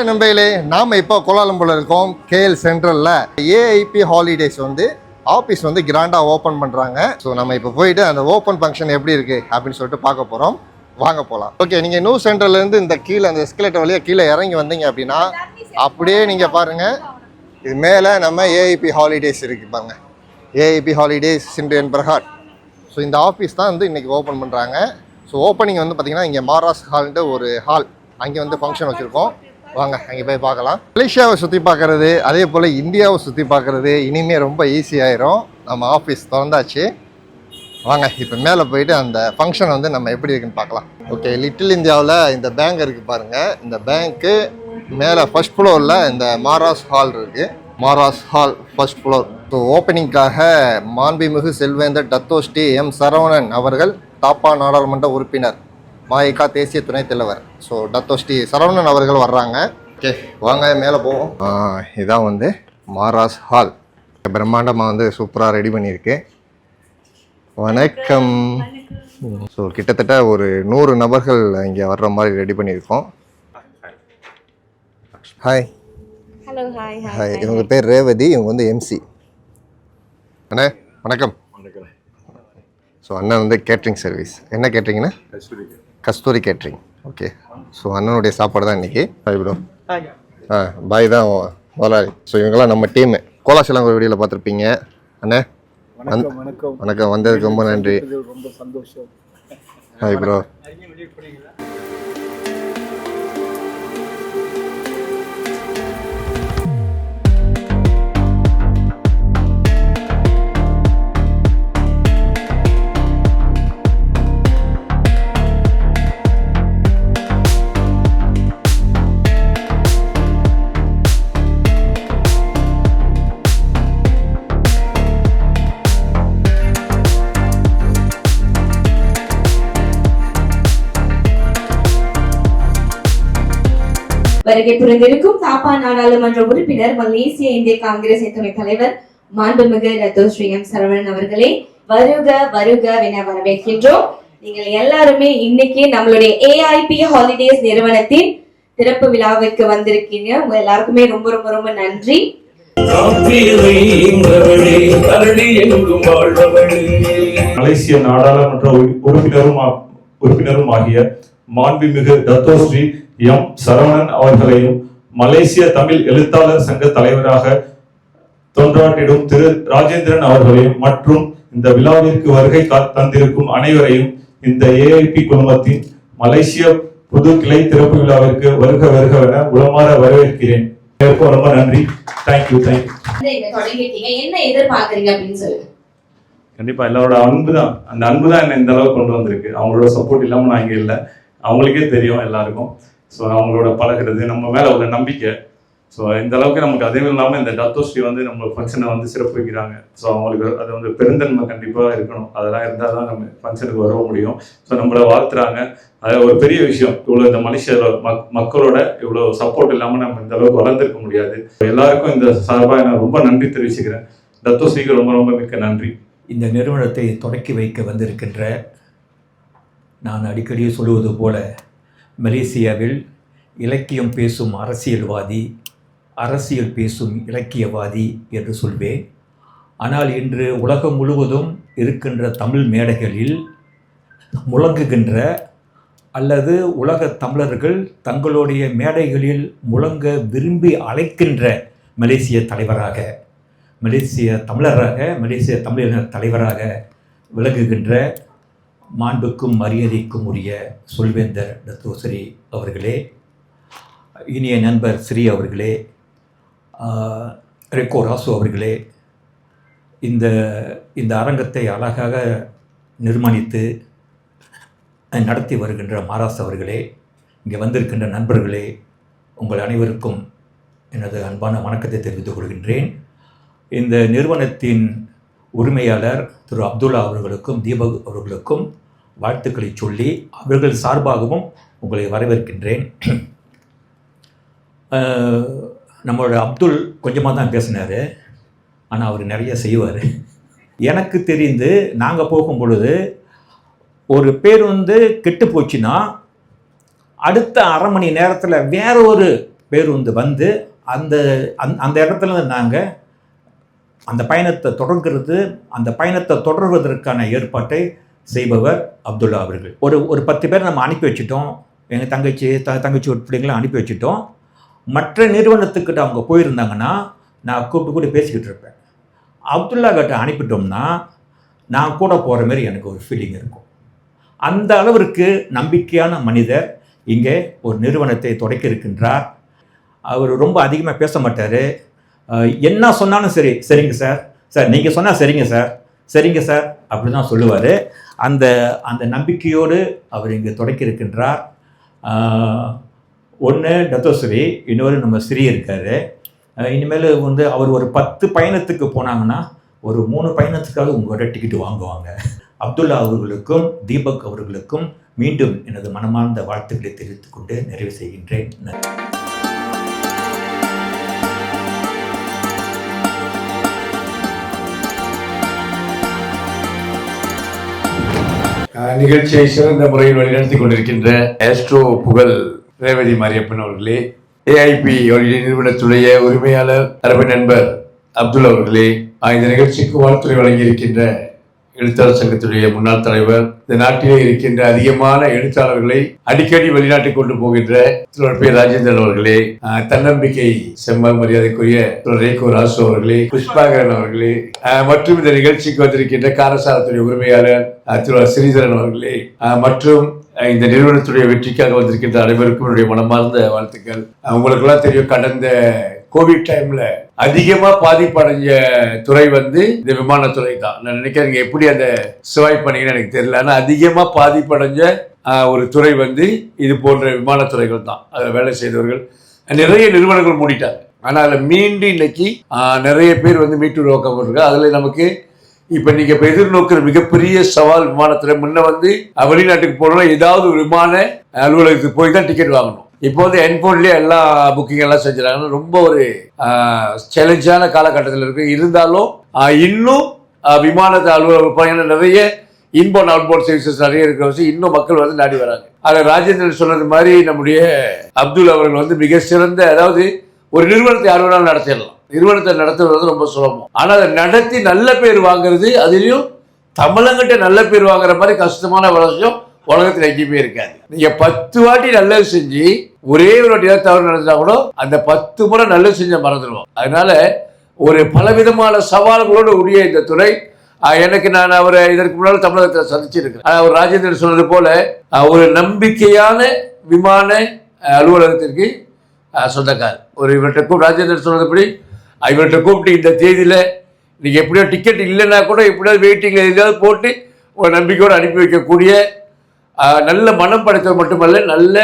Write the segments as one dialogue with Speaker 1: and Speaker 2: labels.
Speaker 1: Hi நம்பையிலே நாம் இப்போ கோலாலம்பூரில் இருக்கோம். கேஎல் சென்ட்ரலில் ஏஐபி ஹாலிடேஸ் வந்து ஆஃபீஸ் வந்து கிராண்டாக ஓப்பன் பண்ணுறாங்க ஸோ நம்ம இப்போ போயிட்டு அந்த ஓப்பன் ஃபங்க்ஷன் எப்படி இருக்குது அப்படின்னு சொல்லிட்டு பார்க்க போகிறோம் வாங்க போகலாம் ஓகே நீங்கள் நியூ சென்டர்லேருந்து இந்த கீழே அந்த எஸ்கலேட்டர் வழியாக கீழே இறங்கி வந்தீங்க அப்படின்னா அப்படியே நீங்கள் பாருங்கள் இது மேலே நம்ம ஏஐபி ஹாலிடேஸ் இருக்குது பாருங்க. ஏஐபி ஹாலிடேஸ் சிண்ட்ரியன் பிரகாட் ஸோ இந்த ஆஃபீஸ் தான் வந்து இன்றைக்கி ஓப்பன் பண்ணுறாங்க ஸோ ஓப்பனிங் வந்து பார்த்திங்கன்னா இங்கே மாராஸ் ஹால்ன்ட்டு ஒரு ஹால் அங்கே வந்து ஃபங்க்ஷன் வச்சுருக்கோம். வாங்க அங்கே போய் பார்க்கலாம். மலேசியாவை சுற்றி பார்க்குறது அதே போல் இந்தியாவை சுற்றி பார்க்குறது இனிமேல் ரொம்ப ஈஸியாயிரும் நம்ம ஆஃபீஸ் திறந்தாச்சு. வாங்க இப்போ மேலே போயிட்டு அந்த ஃபங்க்ஷன் வந்து நம்ம எப்படி இருக்குன்னு பார்க்கலாம். ஓகே லிட்டில் இந்தியாவில் இந்த பேங்க் இருக்குது பாருங்கள் இந்த பேங்க்கு மேலே ஃபர்ஸ்ட் ஃப்ளோரில் இந்த மாராஸ் ஹால் இருக்குது மாராஸ் ஹால் ஃபர்ஸ்ட் ஃப்ளோர் ஸோ ஓப்பனிங்காக மாண்புமிகு செல்வேந்தர் டத்தோஸ்டி எம் சரவணன் அவர்கள் தாப்பா நாடாளுமன்ற உறுப்பினர். மாயிகா தேசிய துணைத் தலைவர். ஸோ டத்தோஸ்டி சரவணன் அவர்கள் வர்றாங்க. ஓகே வாங்க மேலே போவோம். இதான் வந்து மாராஸ் ஹால். பிரம்மாண்டமாக வந்து சூப்பராக ரெடி பண்ணியிருக்கு. வணக்கம். ஸோ கிட்டத்தட்ட ஒரு நூறு நபர்கள் இங்கே வர்ற மாதிரி ரெடி பண்ணியிருக்கோம். ஹாய்
Speaker 2: ஹலோ ஹாய் ஹாய்
Speaker 1: இவங்க பேர் ரேவதி இவங்க வந்து எம்சி அண்ணே வணக்கம். ஸோ அண்ணன் வந்து கேட்ரிங் சர்வீஸ் என்ன கேட்ரிங்ண்ணே கஸ்தூரி கேட்ரிங் ஓகே ஸோ அண்ணனுடைய சாப்பாடு தான் இன்றைக்கி ஹாய் ப்ரோ ஆ பாய் தான் முதலாளி. ஸோ இவங்கெல்லாம் நம்ம டீமு கோலாசிலங்க வீடியோவில் பார்த்துருப்பீங்க. அண்ணே
Speaker 3: வணக்கம் வணக்கம்.
Speaker 1: வந்ததுக்கு ரொம்ப நன்றி.
Speaker 3: ரொம்ப சந்தோஷம்.
Speaker 1: ஹாய் ப்ரோ
Speaker 2: வருகை புரிந்திருக்கும் தாப்பா நாடாளுமன்ற உறுப்பினர் மலேசிய இந்திய காங்கிரஸ் துணைத் தலைவர் மாண்புமிகு ரத்தோ ஸ்ரீ எம் சரவணன் அவர்களே வருக வருக என வரவேற்கின்றோம். நீங்கள் எல்லாருமே இன்னைக்கு நம்மளுடைய ஏஐபி ஹாலிடேஸ் நிறுவனத்தின் திறப்பு விழாவிற்கு வந்திருக்கீங்க. உங்க எல்லாருக்குமே ரொம்ப ரொம்ப ரொம்ப நன்றி.
Speaker 4: மலேசிய நாடாளுமன்ற உறு- உறுப்பினரும் உறுப்பினரும் ஆகிய மாண்புமிகு தத்தோஸ்ரீ எம் சரவணன் அவர்களையும் மலேசிய தமிழ் எழுத்தாளர் சங்க தலைவராக தொன்றாட்டிடும் திரு ராஜேந்திரன் அவர்களையும் மற்றும் இந்த விழாவிற்கு வருகை தந்திருக்கும் அனைவரையும் இந்த ஏஐபி குழுமத்தின் மலேசிய புது கிளை திறப்பு விழாவிற்கு வருக வருக என உளமாற வரவேற்கிறேன். ரொம்ப நன்றி. தேங்க்யூ தேங்க்யூ
Speaker 2: என்ன எதிர்பார்க்கறீங்க அப்படின்னு சொல்லுங்க
Speaker 4: கண்டிப்பா எல்லாரோட அன்பு தான் அந்த அன்பு தான் என்ன இந்த அளவுக்கு கொண்டு வந்திருக்கு. அவங்களோட சப்போர்ட் இல்லாம நான் இங்க இல்லை. அவங்களுக்கே தெரியும் எல்லாருக்கும். ஸோ அவங்களோட பழகுறது நம்ம மேலே ஒரு நம்பிக்கை. ஸோ இந்த அளவுக்கு நமக்கு அதுவும் இல்லாமல் இந்த டத்தோஸ்ரீ வந்து நம்ம ஃபங்க்ஷனை வந்து சிறப்பு வைக்கிறாங்க. ஸோ அவங்களுக்கு அது வந்து பெருந்தன்மை கண்டிப்பாக இருக்கணும். அதெல்லாம் இருந்தால் தான் நம்ம ஃபங்க்ஷனுக்கு வர முடியும். ஸோ நம்மளை வாழ்த்துறாங்க. அது ஒரு பெரிய விஷயம். இவ்வளோ இந்த மனுஷ மக் மக்களோட இவ்வளோ சப்போர்ட் இல்லாமல் நம்ம இந்த அளவுக்கு வளர்ந்துருக்க முடியாது. எல்லாருக்கும் இந்த சார்பாக நான் ரொம்ப நன்றி தெரிவிச்சுக்கிறேன். டத்தோஸ்ரீக்கு ரொம்ப ரொம்ப மிக்க நன்றி.
Speaker 5: இந்த நிறுவனத்தை தொடக்கி வைக்க வந்திருக்கின்ற நான் அடிக்கடி சொல்லுவது போல மலேசியாவில் இலக்கியம் பேசும் அரசியல்வாதி அரசியல் பேசும் இலக்கியவாதி என்று சொல்வேன். ஆனால் இன்று உலகம் முழுவதும் இருக்கின்ற தமிழ் மேடைகளில் முழங்குகின்ற அல்லது உலக தமிழர்கள் தங்களுடைய மேடைகளில் முழங்க விரும்பி அழைக்கின்ற மலேசிய தலைவராக மலேசிய தமிழராக மலேசிய தமிழின தலைவராக விளங்குகின்ற மாண்புக்கும் மரியாதைக்கும் உரிய சொல்வேந்தர் டத்தோசரி அவர்களே இனிய நண்பர் ஸ்ரீ அவர்களே ரெக்கோ ராசு அவர்களே இந்த இந்த அரங்கத்தை அழகாக நிர்மாணித்து நடத்தி வருகின்ற மாராஸ் அவர்களே இங்கே வந்திருக்கின்ற நண்பர்களே உங்கள் அனைவருக்கும் எனது அன்பான வணக்கத்தை தெரிவித்துக் கொள்கின்றேன். இந்த நிறுவனத்தின் உரிமையாளர் திரு அப்துல்லா அவர்களுக்கும் தீபக் அவர்களுக்கும் வாழ்த்துக்களை சொல்லி அவர்கள் சார்பாகவும் உங்களை வரவேற்கின்றேன். நம்மளோட அப்துல் கொஞ்சமாக தான் பேசினார். ஆனால் அவர் நிறைய செய்வார். எனக்கு தெரிந்து நாங்கள் போகும் பொழுது ஒரு பேருந்து கெட்டு போச்சுன்னா அடுத்த அரை மணி நேரத்தில் வேற ஒரு பேருந்து வந்து அந்த அந் அந்த இடத்துல நாங்கள் அந்த பயணத்தை தொடர்கிறது அந்த பயணத்தை தொடர்வதற்கான ஏற்பாட்டை செய்பவர் அப்துல்லா அவர்கள். ஒரு ஒரு பத்து பேர் நம்ம அனுப்பி வச்சுட்டோம். எங்கள் தங்கச்சி த தங்கச்சி ஒரு பிள்ளைங்களை அனுப்பி வச்சிட்டோம். மற்ற நிறுவனத்துக்கிட்ட அவங்க போயிருந்தாங்கன்னா நான் கூப்பிட்டு கூட பேசிக்கிட்டு இருப்பேன். அப்துல்லா கிட்ட அனுப்பிட்டோம்னா நான் கூட போகிற மாதிரி எனக்கு ஒரு ஃபீலிங் இருக்கும். அந்த அளவிற்கு நம்பிக்கையான மனிதர் இங்கே ஒரு நிறுவனத்தை தொடக்க இருக்கின்றார். அவர் ரொம்ப அதிகமாக பேச மாட்டார். என்ன சொன்னாலும் சரி சரிங்க சார். சார் நீங்கள் சொன்னால் சரிங்க சார். சரிங்க சார் அப்படி தான் சொல்லுவார். அந்த அந்த நம்பிக்கையோடு அவர் இங்கே தொடக்கி இருக்கின்றார் ஒன்று டத்தோஸ்ரீ இன்னொரு நம்ம ஸ்ரீ இருக்கார். இனிமேல் வந்து அவர் ஒரு பத்து பயணத்துக்கு போனாங்கன்னா ஒரு மூணு பயணத்துக்காக உங்களோட டிக்கெட் வாங்குவாங்க. அப்துல்லா அவர்களுக்கும் தீபக் அவர்களுக்கும் மீண்டும் எனது மனமார்ந்த வாழ்த்துக்களை தெரிவித்துக் கொண்டு நிறைவு செய்கின்றேன்.
Speaker 6: நிகழ்ச்சியை சிறந்த முறையில் வழிநடத்தி கொண்டிருக்கின்ற ஆஸ்ட்ரோ புகழ் ரேவதி மாரியப்பன் அவர்களே ஏஐபி அவருடைய நிறுவனத்துடைய உரிமையாளர் அரபு நண்பர் அப்துல் அவர்களே இந்த நிகழ்ச்சிக்கு வாழ்த்துறை வழங்கியிருக்கின்ற எழுத்தாளர் சங்கத்துடைய முன்னாள் தலைவர் இந்த நாட்டிலே இருக்கின்ற அதிகமான எழுத்தாளர்களை அடிக்கடி வெளிநாட்டுக்கு கொண்டு போகின்ற திரு பி. ராஜேந்திரன் அவர்களே தன்னம்பிக்கை செம்ம மரியாதைக்குரிய திரு ரேகோ ராசு அவர்களே புஷ்பாகரன் அவர்களே மற்றும் இந்த நிகழ்ச்சிக்கு வந்திருக்கின்ற காரசாரத்துடைய உரிமையாளர் அஹ் திரு ஸ்ரீதரன் அவர்களே மற்றும் இந்த நிறுவனத்துடைய வெற்றிக்காக வந்திருக்கின்ற அனைவருக்கும் என்னுடைய மனமார்ந்த வாழ்த்துக்கள். உங்களுக்கெல்லாம் தெரியும் கடந்த கோவிட் டைம்ல அதிகமா பாதிப்படைஞ்ச துறை வந்து இந்த விமானத்துறை தான் நான் நினைக்கிறேன் எப்படி அந்த சிவாய் பண்ணீங்கன்னு எனக்கு தெரியல. ஆனால் அதிகமா பாதிப்படைஞ்ச ஒரு துறை வந்து இது போன்ற விமானத்துறைகள் தான் அதில் வேலை செய்தவர்கள் நிறைய நிறுவனங்கள் மூடிட்டாங்க. ஆனால் அதில் மீண்டும் இன்னைக்கு நிறைய பேர் வந்து மீட்டுருவாக்கப்பட்டிருக்கு அதில் நமக்கு இப்போ நீங்கள் இப்போ எதிர்நோக்கிற மிகப்பெரிய சவால் விமானத்துறை. முன்ன வந்து வெளிநாட்டுக்கு போகணும்னா ஏதாவது ஒரு விமான அலுவலகத்துக்கு போய் தான் டிக்கெட் வாங்கணும். இப்போ வந்து ஹெட்ஃபோன்லேயே எல்லா புக்கிங் எல்லாம் செஞ்சுறாங்க ரொம்ப ஒரு சேலஞ்சான காலகட்டத்தில் இருக்கு. இருந்தாலும் இன்னும் விமானத்தை அலுவலகம் பயணம் நிறைய இன்போன் அவுட்போர்ட் சர்வீசஸ் நிறைய இருக்கிற வச்சு இன்னும் மக்கள் வந்து நாடி வராங்க. அதில் ராஜேந்திரன் சொன்னது மாதிரி நம்முடைய அப்துல் அவர்கள் வந்து மிக சிறந்த அதாவது ஒரு நிறுவனத்தை யார் வேணாலும் நடத்திடலாம். நிறுவனத்தை நடத்துறது வந்து ரொம்ப சுலபம். ஆனால் அதை நடத்தி நல்ல பேர் வாங்குறது அதுலேயும் தமிழங்கிட்ட நல்ல பேர் வாங்குற மாதிரி கஷ்டமான விஷயம் உலகத்தில் எங்கேயுமே இருக்காது. நீங்கள் பத்து வாட்டி நல்லது செஞ்சு ஒரே ஒரு வாட்டி தவறு நடந்தா கூட அந்த பத்து முறை நல்லது செஞ்ச மறந்துடுவோம். அதனால ஒரு பலவிதமான சவால்களோடு உரிய இந்த துறை எனக்கு நான் அவரை இதற்கு முன்னால் தமிழகத்தில் சந்திச்சிருக்கேன் அவர் ராஜேந்திரன் சொன்னது போல ஒரு நம்பிக்கையான விமான அலுவலகத்திற்கு சொந்தக்கார் ஒரு இவர்கிட்ட கூப்பிட்டு ராஜேந்திரன் சொன்னதுபடி இவர்கிட்ட கூப்பிட்டு இந்த தேதியில் நீங்கள் எப்படியோ டிக்கெட் இல்லைன்னா கூட எப்படியாவது வெயிட்டிங்கில் எதாவது போட்டு ஒரு நம்பிக்கையோடு அனுப்பி வைக்கக்கூடிய நல்ல மனம் படைத்தவர் மட்டுமல்ல நல்ல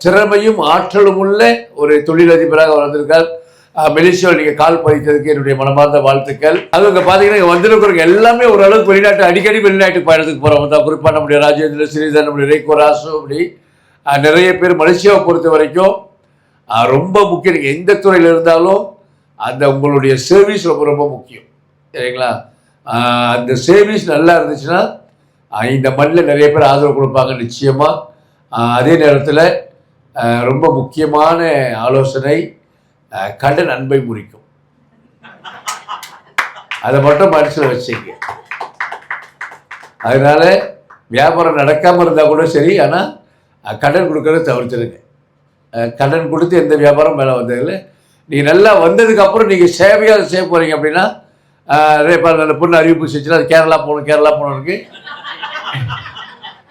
Speaker 6: திறமையும் ஆற்றலும் உள்ள ஒரு தொழிலதிபராக வளர்ந்திருக்கார் ஆஹ், மலேசியாவில் நீங்கள் கால் பதித்ததுக்கு என்னுடைய மனமார்ந்த வாழ்த்துக்கள். அது இங்கே பார்த்தீங்கன்னா இங்கே வந்திருக்கிறவங்க எல்லாமே ஓரளவுக்கு வெளிநாட்டு அடிக்கடி வெளிநாட்டு பயணத்துக்கு போகிறவங்க தான். குறிப்பாக நம்முடைய ராஜேந்திர ஸ்ரீதர் நம்முடைய ரேகோ ராசு அப்படி. நிறைய பேர் மலேசியாவை பொறுத்த வரைக்கும் ரொம்ப முக்கியம். நீங்கள் எந்த துறையில் இருந்தாலும் அந்த உங்களுடைய சர்வீஸ் ரொம்ப ரொம்ப முக்கியம். சரிங்களா? அந்த சர்வீஸ் நல்லா இருந்துச்சுன்னா இந்த மண்ணில் நிறைய பேர் ஆதரவு கொடுப்பாங்க நிச்சயமாக அதே நேரத்தில் ரொம்ப முக்கியமான ஆலோசனை கடன் அன்பை முறிக்கும். அதை மட்டும் மனசில் வச்சுங்க. அதனால வியாபாரம் நடக்காமல் இருந்தால் கூட சரி ஆனால் கடன் கொடுக்கறத தவிர்த்துருங்க கடன் கொடுத்து எந்த வியாபாரம் மேலே வந்ததில்லை. நீங்கள் நல்லா வந்ததுக்கப்புறம் நீங்கள் சேவையாக செய்ய போகிறீங்க அப்படின்னா ரேப்பா நிறைய அந்த பொண்ணு அறிவிப்பு செஞ்சுன்னா அது கேரளா போகணும் கேரளா போகணும் இருக்குது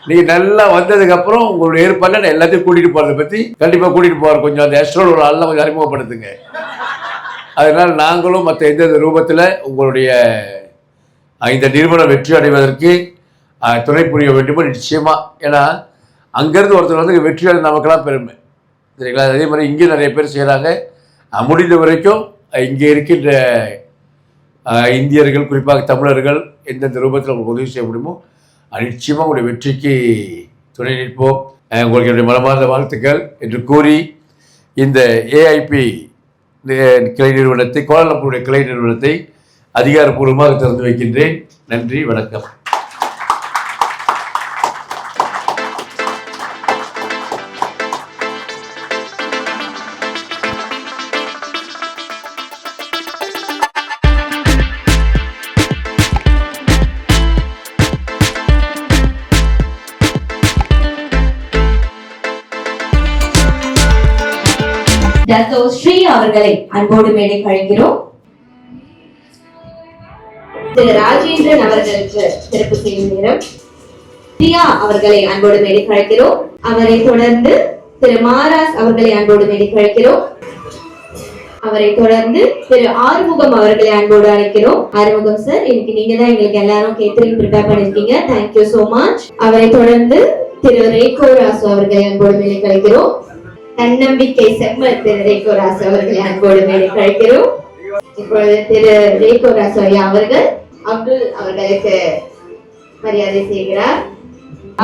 Speaker 6: நீங்கள் நல்லா வந்ததுக்கப்புறம் உங்களுடைய ஏற்பாடுல நான் எல்லாத்தையும் கூட்டிகிட்டு போகிறத பற்றி கண்டிப்பாக கூட்டிகிட்டு போவார். கொஞ்சம் அந்த எஸ்ட்ரோல் ஒரு ஆள்லாம் கொஞ்சம் அறிமுகப்படுத்துங்க. அதனால் நாங்களும் மற்ற எந்தெந்த ரூபத்தில் உங்களுடைய இந்த நிறுவனம் வெற்றி அடைவதற்கு துணை புரிய வேண்டுமோ நிச்சயமா. ஏன்னா அங்கேருந்து ஒருத்தர் வந்து வெற்றி அடை நமக்கெல்லாம் பெருமை. சரிங்களா? அதே மாதிரி இங்கே நிறைய பேர் செய்கிறாங்க முடிந்த வரைக்கும் இங்கே இருக்கின்ற இந்தியர்கள் குறிப்பாக தமிழர்கள் எந்தெந்த ரூபத்தில் உங்களுக்கு உதவி செய்ய முடியுமோ நிச்சயமாக உங்களுடைய வெற்றிக்கு துணை நிற்போம். உங்களுக்கு என்னுடைய மனமார்ந்த வாழ்த்துக்கள் என்று கூறி இந்த ஏஐபி கிளை நிறுவனத்தை கோலாலம்பூருடைய கிளை நிறுவனத்தை அதிகாரப்பூர்வமாக திறந்து வைக்கின்றேன். நன்றி வணக்கம்.
Speaker 2: அவர்களை அன்போடு மேடை கழிக்கிறோம். திரு ராஜேந்திரன் அவர்களுக்கு சிறப்பு செய்யும் நேரம். பிரியா அவர்களை அன்போடு மேடை கழிக்கிறோம். அவரை தொடர்ந்து திரு மாராஸ் அவர்களை அன்போடு மேடை கழிக்கிறோம். அவரை தொடர்ந்து திரு ஆறுமுகம் அவர்களை அன்போடு அழைக்கிறோம். ஆறுமுகம் சார் இன்னைக்கு நீங்க தான் எங்களுக்கு எல்லாரும் கேட்டரிங் ப்ரிப்பேர் பண்ணிருக்கீங்க. தேங்க்யூ சோ மச் அவரை தொடர்ந்து திரு ரேகோ ராசு அவர்களை அன்போடு மேடை கழிக்கிறோம். தன்னம்பிக்கை செம்ம திரு ரேகோ அவர்களை அன்போடு மேலே கழிக்கிறோம். இப்பொழுது திரு ரேகோ ஐயா அவர்கள் அப்துல் அவர்களுக்கு மரியாதை செய்கிறார்.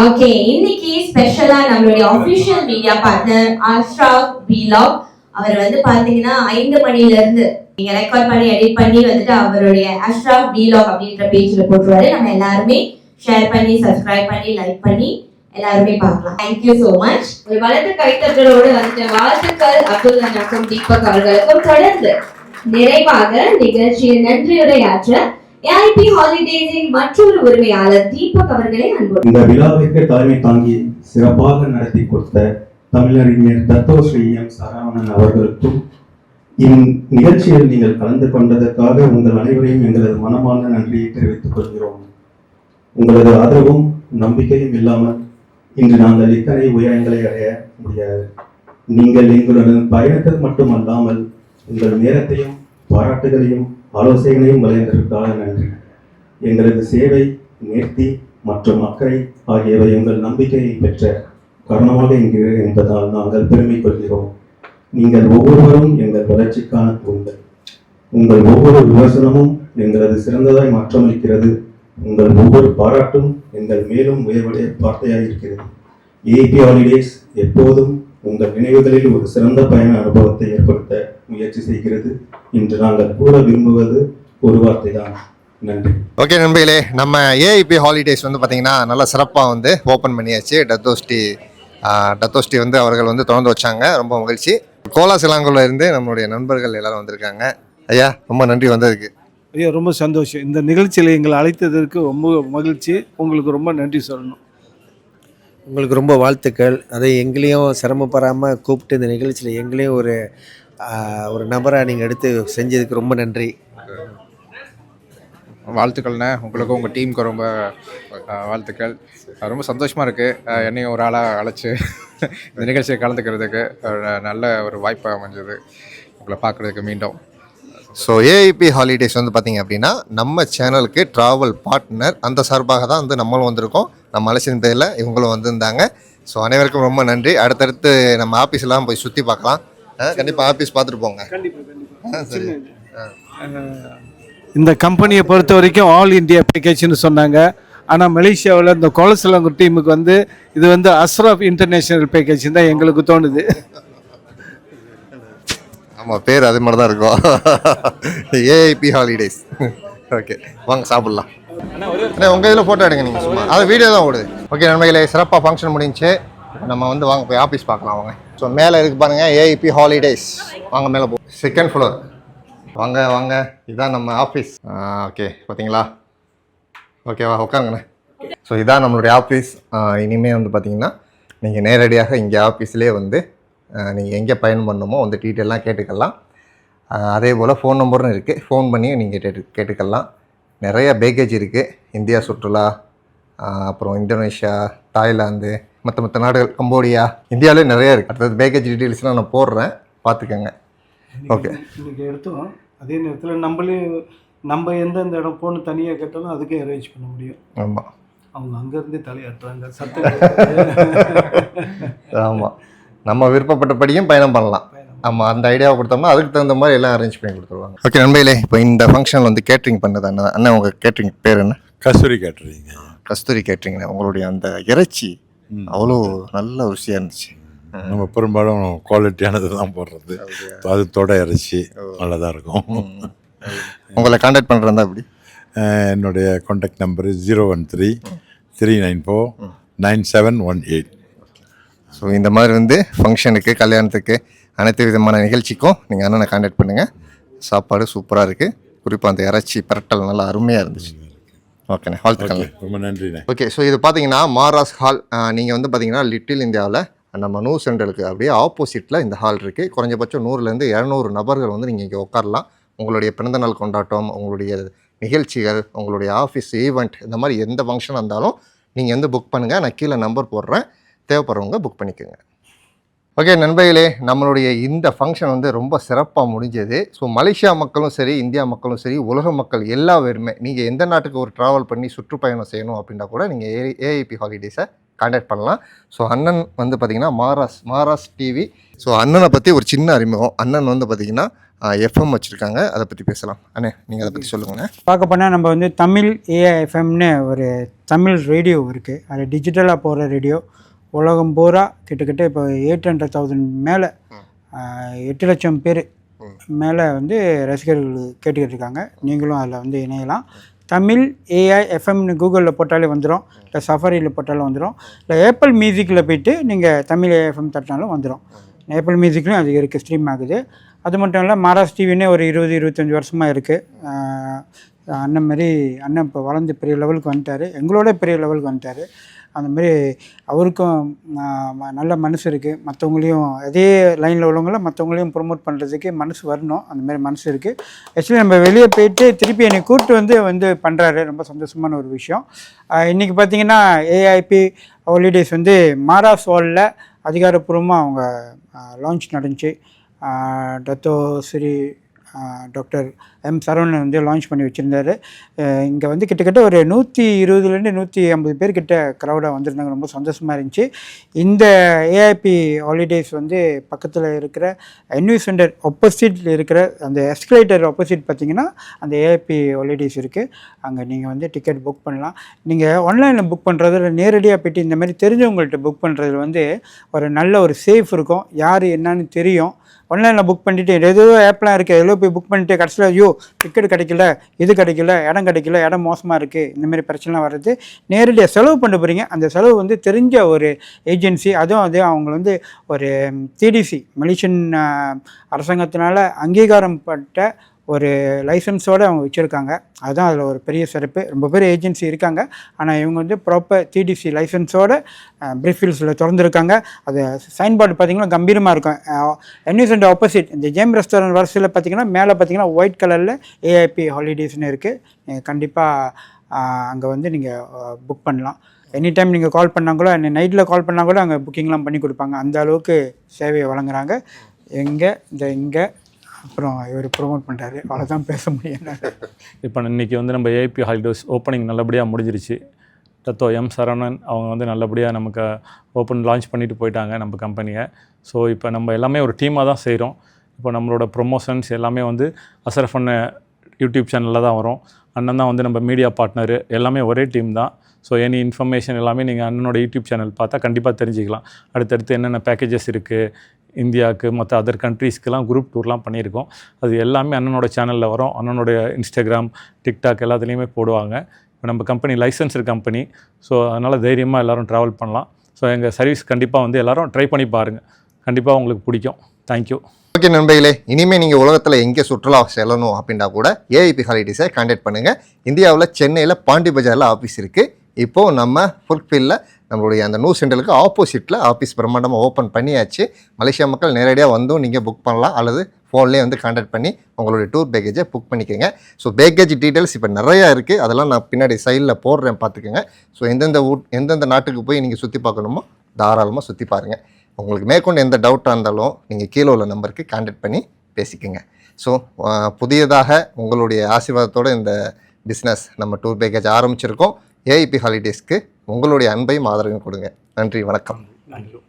Speaker 2: ஓகே இன்னைக்கு ஸ்பெஷலா நம்மளுடைய அபிஷியல் மீடியா பார்ட்னர் ஆஷ்ரா வீலாக் அவர் வந்து பாத்தீங்கன்னா ஐந்து மணில இருந்து நீங்க ரெக்கார்ட் பண்ணி எடிட் பண்ணி வந்துட்டு அவருடைய அஷ்ராப் வீலாக் அப்படின்ற பேஜ்ல போட்டுருவாரு. நம்ம எல்லாருமே ஷேர் பண்ணி சப்ஸ்கிரைப் பண்ணி லைக் பண்ணி எல்லாருமே பார்க்கலாம். தேங்க்யூ சோ மச் ஒரு வளர்த்த கைத்தட்டலோடு வந்துட்டு வாழ்த்துக்கள். அப்துல் அண்ணாக்கும் தீபக் அவர்களுக்கும் தொடர்ந்து நிறைவாக நிகழ்ச்சியில் நன்றியுரையாற்ற ஏஐபி ஹாலிடேஸின் மற்றொரு உரிமையாளர் தீபக் அவர்களை அன்பு
Speaker 7: இந்த விழாவிற்கு தலைமை தாங்கி சிறப்பாக நடத்தி கொடுத்த தமிழறிஞர் தத்தோ ஸ்ரீ எம் சரவணன் அவர்களுக்கும் இந்நிகழ்ச்சியில் நீங்கள் கலந்து கொண்டதற்காக உங்கள் அனைவரையும் எங்களது மனமார்ந்த நன்றியை தெரிவித்துக் கொள்கிறோம். உங்களது ஆதரவும் நம்பிக்கையும் இல்லாமல் இன்று நாங்கள் இத்தனை உயரங்களை அடைய முடியாது. நீங்கள் எங்களுடன் பயணத்தில் மட்டுமல்லாமல் உங்கள் நேரத்தையும் பாராட்டுகளையும் ஆலோசனைகளையும் வழங்கியதற்காக நன்றி. எங்களது சேவை நேர்த்தி மற்றும் அக்கறை ஆகியவை உங்கள் நம்பிக்கையை பெற்ற காரணமாக இருக்கிறது என்பதால் நாங்கள் பெருமை கொள்கிறோம். நீங்கள் ஒவ்வொருவரும் எங்கள் வளர்ச்சிக்கான தூண்கள். உங்கள் ஒவ்வொரு விமர்சனமும் எங்களது சிறந்ததாய் மாற்றமளிக்கிறது. உங்கள் ஒவ்வொரு பாராட்டும் எங்கள் மேலும் உயர்வுடைய வார்த்தையாக இருக்கிறது ஏபி ஹாலிடேஸ் எப்போதும் உங்கள் நினைவுகளில் ஒரு சிறந்த பயண அனுபவத்தை ஏற்படுத்த முயற்சி செய்கிறது. இன்று நாங்கள் கூற விரும்புவது ஒரு வார்த்தை தான் நன்றி.
Speaker 1: ஓகே நண்பர்களே நம்ம ஏஐபி ஹாலிடேஸ் வந்து பார்த்தீங்கன்னா நல்லா சிறப்பாக வந்து ஓப்பன் பண்ணியாச்சு. டத்தோஸ்டி டத்தோஸ்டி வந்து அவர்கள் வந்து திறந்து வச்சாங்க. ரொம்ப மகிழ்ச்சி. கோலா சிலாங்கூரில் இருந்து நம்மளுடைய நண்பர்கள் எல்லாரும் வந்திருக்காங்க. ஐயா ரொம்ப நன்றி வந்ததுக்கு.
Speaker 3: ஐயா ரொம்ப சந்தோஷம். இந்த நிகழ்ச்சியில் எங்களை அழைத்ததற்கு ரொம்ப மகிழ்ச்சி. உங்களுக்கு ரொம்ப நன்றி சொல்லணும்.
Speaker 8: உங்களுக்கு ரொம்ப வாழ்த்துக்கள். அதை எங்களையும் சிரமப்படாமல் கூப்பிட்டு இந்த நிகழ்ச்சியில் எங்களையும் ஒரு ஒரு நபராக நீங்கள் எடுத்து செஞ்சதுக்கு ரொம்ப நன்றி.
Speaker 9: வாழ்த்துக்கள்ண்ணே. உங்களுக்கும் உங்கள் டீமுக்கு ரொம்ப வாழ்த்துக்கள். ரொம்ப சந்தோஷமாக இருக்குது என்னையும் ஒரு ஆளாக அழைச்சி இந்த நிகழ்ச்சியை கலந்துக்கிறதுக்கு நல்ல ஒரு வாய்ப்பு அமைஞ்சது. உங்களை பார்க்குறதுக்கு மீண்டும்.
Speaker 1: ஸோ ஏஐபி ஹாலிடேஸ் வந்து பார்த்தீங்க அப்படின்னா நம்ம சேனலுக்கு ட்ராவல் பார்ட்னர் அந்த சார்பாக தான் வந்து நம்மளும் வந்திருக்கோம். நம்ம பேரில் இவங்களும் வந்திருந்தாங்க. ஸோ அனைவருக்கும் ரொம்ப நன்றி. அடுத்தடுத்து நம்ம ஆஃபீஸ்லாம் போய் சுற்றி பார்க்கலாம். கண்டிப்பாக ஆஃபீஸ் பார்த்துட்டு போங்க. ஆ, சரி.
Speaker 3: இந்த கம்பெனியை பொறுத்த வரைக்கும் ஆல் இந்தியா பேக்கேஜ்னு சொன்னாங்க. ஆனால் மலேசியாவில் இந்த கோலசிலங்கூர் டீமுக்கு வந்து இது வந்து அஸ்ராஃப் இன்டர்நேஷனல் பேக்கேஜ் தான் எங்களுக்கு தோணுது.
Speaker 1: ஆமாம் பேர் அது மாதிரி தான் இருக்கும் ஏஐபி ஹாலிடேஸ் ஓகே வாங்க சாப்பிட்லாம். அண்ணா உங்கள் இதில் ஃபோட்டோ எடுங்க நீங்கள் சும்மா. அது வீடியோ தான் ஓடுது. ஓகே நண்பர்களே சிறப்பாக ஃபங்க்ஷன் முடிஞ்சு நம்ம வந்து வாங்க போய் ஆஃபீஸ் பார்க்கலாம் வாங்க. ஸோ மேலே இருக்கு பாருங்கள் ஏஐபி ஹாலிடேஸ் வாங்க மேலே போ. செகண்ட் ஃப்ளோர் வாங்க வாங்க. இதுதான் நம்ம ஆஃபீஸ் ஓகே பார்த்தீங்களா ஓகேவா உட்காருங்கண்ணே. ஸோ இதான் நம்மளுடைய ஆஃபீஸ் இனிமேல் வந்து பார்த்தீங்கன்னா நீங்கள் நேரடியாக இங்கே ஆஃபீஸ்லேயே வந்து நீங்கள் எங்கே பயணம் பண்ணணுமோ வந்து டீட்டெயிலாம் கேட்டுக்கலாம். அதே போல் ஃபோன் நம்பரும் இருக்குது ஃபோன் பண்ணி நீங்கள் கேட்டு கேட்டுக்கலாம். நிறைய பேக்கேஜ் இருக்குது இந்தியா சுற்றுலா அப்புறம் இந்தோனேஷியா தாய்லாந்து மற்ற மற்ற நாடுகள் கம்போடியா இந்தியாவிலே நிறைய இருக்குது அடுத்தது பேக்கேஜ் டீட்டெயில்ஸ்லாம் நான் போடுறேன். பார்த்துக்கோங்க. ஓகே
Speaker 3: இன்னைக்கு எடுத்தோம் அதே நேரத்தில் நம்மளே நம்ம எந்தெந்த இடம் போகணும் தனியாக கேட்டாலும் அதுக்கே அரேஞ்ச் பண்ண முடியும்.
Speaker 1: ஆமாம்
Speaker 3: அவங்க அங்கேருந்தே தலையாட்டுறாங்க சத்த
Speaker 1: ஆமாம் நம்ம விருப்பப்பட்டபடியும் பயணம் பண்ணலாம். ஆமாம் அந்த ஐடியாவை கொடுத்தோம்னா அதுக்கு தகுந்த மாதிரி எல்லாம் அரேஞ்ச் பண்ணி கொடுத்துருவாங்க. ஓகே நண்பர்களே இப்போ இந்த ஃபங்க்ஷனில் வந்து கேட்ரிங் பண்ணது அண்ணா அண்ணா உங்கள் கேட்ரிங் பேர் என்ன?
Speaker 10: கஸ்தூரி கேட்டுறீங்க
Speaker 1: கஸ்தூரி கேட்ரிங்ண்ணே உங்களுடைய அந்த இறைச்சி அவ்வளோ நல்ல ருசியாக இருந்துச்சு.
Speaker 10: நம்ம பெரும்பாலும் குவாலிட்டியானது தான் போடுறது. அது தொடை இறைச்சி நல்லதாக இருக்கும்.
Speaker 1: உங்களை காண்டாக்ட் பண்ணுறதா அப்படி?
Speaker 10: என்னுடைய contact number zero one three three nine four nine seven one eight
Speaker 1: so இந்த மாதிரி வந்து ஃபங்க்ஷனுக்கு கல்யாணத்துக்கு அனைத்து விதமான நிகழ்ச்சிக்கும் நீங்கள் அண்ணனை காண்டாக்ட் பண்ணுங்கள் சாப்பாடு சூப்பராக இருக்குது குறிப்பாக அந்த இறைச்சி பரட்டல் நல்லா அருமையாக இருந்துச்சு. ஓகேண்ணே வாழ்த்துக்கங்க
Speaker 10: ரொம்ப நன்றிண்ணே.
Speaker 1: ஓகே ஸோ இது பார்த்தீங்கன்னா மாராஸ் ஹால் நீங்கள் வந்து பார்த்தீங்கன்னா லிட்டில் இந்தியாவில் நம்ம நூ சென்டருக்கு அப்படியே ஆப்போசிட்டில் இந்த ஹால் இருக்குது குறைஞ்சபட்சம் நூறுலேருந்து இரநூறு நபர்கள் வந்து நீங்கள் இங்கே உட்காரலாம். உங்களுடைய பிறந்தநாள் கொண்டாட்டம் உங்களுடைய நிகழ்ச்சிகள் உங்களுடைய ஆஃபீஸ் ஈவெண்ட் இந்த மாதிரி எந்த ஃபங்க்ஷன் இருந்தாலும் நீங்கள் வந்து புக் பண்ணுங்கள் நான் கீழே நம்பர் போடுறேன். தேவைப்படுறவங்க புக் பண்ணிக்கோங்க. ஓகே நண்பர்களே நம்மளுடைய இந்த ஃபங்க்ஷன் வந்து ரொம்ப சிறப்பாக முடிஞ்சது. ஸோ மலேசியா மக்களும் சரி இந்தியா மக்களும் சரி உலக மக்கள் எல்லா பேருமே நீங்கள் எந்த நாட்டுக்கு ஒரு ட்ராவல் பண்ணி சுற்றுப்பயணம் செய்யணும் அப்படின்னா கூட நீங்கள் ஏ ஏஐபி ஹாலிடேஸை காண்டாக்ட் பண்ணலாம். ஸோ அண்ணன் வந்து பார்த்திங்கன்னா மாராஸ் மாராஸ் டிவி ஸோ அண்ணனை பற்றி ஒரு சின்ன அறிமுகம். அண்ணன் வந்து பார்த்திங்கன்னா எஃப்எம் வச்சுருக்காங்க. அதை பற்றி பேசலாம். அண்ணே நீங்கள் அதை பற்றி சொல்லுங்கண்ணே
Speaker 11: பார்க்க போனால் நம்ம வந்து தமிழ் ஏஐஎஃப்எம்னு ஒரு தமிழ் ரேடியோ இருக்குது அது டிஜிட்டலாக போகிற ரேடியோ உலகம் பூரா கிட்டத்தட்ட இப்போ எயிட் ஹண்ட்ரட் தௌசண்ட் மேலே எட்டு லட்சம் பேர் மேலே வந்து ரசிகர்கள் கேட்டுக்கிட்டு இருக்காங்க நீங்களும் அதில் வந்து இணையலாம். தமிழ் ஏஐ எஃப்எம்னு கூகுளில் போட்டாலே வந்துடும் இல்லை சஃபாரியில் போட்டாலும் வந்துடும் இல்லை ஏப்பிள் மியூசிக்கில் போயிட்டு நீங்கள் தமிழ் ஏஎஃப்எம் தட்டினாலும் வந்துடும் ஏப்பிள் மியூசிக்லையும் அது இருக்குது ஸ்ட்ரீம் ஆகுது. அது மட்டும் இல்லை மாராஸ் டிவின்னே ஒரு இருபது இருபத்தஞ்சி வருஷமாக இருக்குது அண்ணன் மாரி அண்ணன் இப்போ வளர்ந்து பெரிய லெவலுக்கு வந்துட்டார். எங்களோட பெரிய லெவலுக்கு வந்துட்டார். அந்த மாதிரி அவருக்கும் நல்ல மனசு இருக்குது மற்றவங்களையும் அதே லைனில் உள்ளவங்கள மற்றவங்களையும் ப்ரொமோட் பண்ணுறதுக்கு மனசு வரணும். அந்த மாதிரி மனசு இருக்குது ஆக்சுவலி நம்ம வெளியே போயிட்டு திருப்பி என்னை கூப்பிட்டு வந்து வந்து பண்ணுறாரு ரொம்ப சந்தோஷமான ஒரு விஷயம். இன்றைக்கி பார்த்திங்கன்னா பார்த்தீங்கன்னா ஏஐபி ஹாலிடேஸ் வந்து மாராஸ் வாலில் அதிகாரப்பூர்வமாக அவங்க லான்ச் நடந்துச்சு. Dato Sri doctor M Saravanan வந்து லான்ச் பண்ணி வச்சுருந்தாரு. இங்கே வந்து கிட்டத்தட்ட ஒரு நூற்றி இருபதுலேருந்து நூற்றி ஐம்பது பேர் கிட்ட க்ரௌடாக வந்திருந்தாங்க. ரொம்ப சந்தோஷமாக இருந்துச்சு. இந்த ஏஐபி ஹாலிடேஸ் வந்து பக்கத்தில் இருக்கிற என்யூ சென்டர் ஆப்போசிட்டில் இருக்கிற அந்த எஸ்கலேட்டர் ஆப்போசிட் பார்த்தீங்கன்னா அந்த ஏஐபி ஹாலிடேஸ் இருக்குது அங்கே நீங்கள் வந்து டிக்கெட் புக் பண்ணலாம். நீங்கள் ஆன்லைனில் புக் பண்ணுறதில் நேரடியாக போய்ட்டு இந்த மாதிரி தெரிஞ்சவங்கள்ட்ட புக் பண்ணுறதுல வந்து ஒரு நல்ல ஒரு சேஃப் இருக்கும். யார் என்னன்னு தெரியும். ஆன்லைனில் புக் பண்ணிவிட்டு ஏதோ ஆப்லாம் இருக்குது எதில் போய் புக் பண்ணிட்டு கடைசியில் ஐயோ டிக்கெட் கிடைக்கல இது கிடைக்கல இடம் கிடைக்கல இடம் மோசமாக இருக்குது இந்தமாரி பிரச்சனைலாம் வர்றது. நேரடியாக செலவு பண்ண போகிறீங்க அந்த செலவு வந்து தெரிஞ்ச ஒரு ஏஜென்சி அதுவும் அது அவங்க வந்து ஒரு டிடிசி மலேசியன் அரசாங்கத்தினால அங்கீகாரம் பட்ட ஒரு லைசன்ஸோடு அவங்க வச்சுருக்காங்க. அதுதான் அதில் ஒரு பெரிய சிறப்பு. ரொம்ப பேர் ஏஜென்சி இருக்காங்க. ஆனால் இவங்க வந்து ப்ராப்பர் டிடிசி லைசன்ஸோடு பிரீஃபீல்ஸில் திறந்துருக்காங்க. அது சைன் போர்டு பார்த்தீங்கன்னா கம்பீரமாக இருக்கும் என்யூசண்ட் ஆப்போசிட் இந்த ஜேம் ரெஸ்டாரண்ட் வரிசையில் பார்த்தீங்கன்னா மேலே பார்த்தீங்கன்னா ஒயிட் கலரில் ஏஐபி ஹாலிடேஸ்னு இருக்குது கண்டிப்பாக அங்கே வந்து நீங்கள் புக் பண்ணலாம். எனி டைம் நீங்கள் கால் பண்ணால் கூட நைட்டில் கால் பண்ணால் கூட அங்கே புக்கிங்லாம் பண்ணி கொடுப்பாங்க. அந்த அளவுக்கு சேவையை வழங்குறாங்க. எங்கே இந்த இங்கே அப்புறம் இவர் ப்ரொமோட் பண்ணுறாரு அவ்வளோதான் பேச முடியும்
Speaker 4: இப்போ இன்றைக்கி வந்து நம்ம ஏபி ஹாலிடேஸ் ஓப்பனிங் நல்லபடியாக முடிஞ்சிருச்சு. தத்தோ எம் சரவணன் அவங்க வந்து நல்லபடியாக நமக்கு ஓப்பன் லான்ச் பண்ணிட்டு போயிட்டாங்க நம்ம கம்பெனியை ஸோ இப்போ நம்ம எல்லாமே ஒரு டீமாக தான் செய்கிறோம் இப்போ நம்மளோட ப்ரொமோஷன்ஸ் எல்லாமே வந்து அசரஃப் அண்ணன் யூடியூப் சேனலில் தான் வரும். அண்ணன் தான் வந்து நம்ம மீடியா பார்ட்னர் எல்லாமே ஒரே டீம் தான். ஸோ எனி இன்ஃபர்மேஷன் எல்லாமே நீங்கள் அண்ணனோட யூடியூப் சேனல் பார்த்தா கண்டிப்பாக தெரிஞ்சுக்கலாம். அடுத்தடுத்து என்னென்ன பேக்கேஜஸ் இருக்குது இந்தியாவுக்கு மற்ற அதர் கண்ட்ரீஸ்க்கெலாம் குரூப் டூர்லாம் பண்ணியிருக்கோம். அது எல்லாமே அண்ணனோட சேனலில் வரும். அண்ணனுடைய இன்ஸ்டாகிராம் டிக்டாக் எல்லாத்துலேயுமே போடுவாங்க. இப்போ நம்ம கம்பெனி லைசன்ஸ்டு கம்பெனி ஸோ அதனால் தைரியமாக எல்லோரும் ட்ராவல் பண்ணலாம். ஸோ எங்கள் சர்வீஸ் கண்டிப்பாக வந்து எல்லோரும் ட்ரை பண்ணி பாருங்கள் கண்டிப்பாக உங்களுக்கு பிடிக்கும். தேங்க்யூ
Speaker 1: ஓகே நண்பர்களே இனிமேல் நீங்கள் உலகத்தில் எங்கே சுற்றுலா செல்லணும் அப்படின்னா கூட ஏஐபி ஹாலிடேஸை கான்டாக்ட் பண்ணுங்கள் இந்தியாவில் சென்னையில் பாண்டி பஜாரில் ஆஃபீஸ் இருக்குது இப்போது நம்ம ஃபுல்ஃபில்ல நம்மளுடைய அந்த நியூ சென்டருக்கு ஆப்போசிட்டில் ஆஃபீஸ் பிரம்மாண்டமாக ஓப்பன் பண்ணியாச்சு. மலேசியா மக்கள் நேரடியாக வந்தும் நீங்கள் புக் பண்ணலாம். அல்லது ஃபோன்லேயே வந்து காண்டாக்ட் பண்ணி உங்களுடைய டூர் பேக்கேஜை புக் பண்ணிக்கோங்க. ஸோ பேக்கேஜ் டீட்டெயில்ஸ் இப்போ நிறையா இருக்குது அதெல்லாம் நான் பின்னாடி சைடில் போடுறேன் பார்த்துக்கோங்க. ஸோ எந்தெந்த ஊர் எந்தெந்த நாட்டுக்கு போய் நீங்கள் சுற்றி பார்க்கணுமோ தாராளமாக சுற்றி பாருங்கள் உங்களுக்கு மேற்கொண்டு எந்த டவுட்டாக இருந்தாலும் நீங்கள் கீழே உள்ள நம்பருக்கு காண்டாக்ட் பண்ணி பேசிக்கோங்க. ஸோ புதியதாக உங்களுடைய ஆசீர்வாதத்தோடு இந்த பிஸ்னஸ் நம்ம டூர் பேக்கேஜ் ஆரம்பிச்சிருக்கோம். ஏஐபி ஹாலிடேஸ்க்கு உங்களுடைய அன்பையும் ஆதரவையும் கொடுங்க. நன்றி வணக்கம்.
Speaker 4: நன்றி.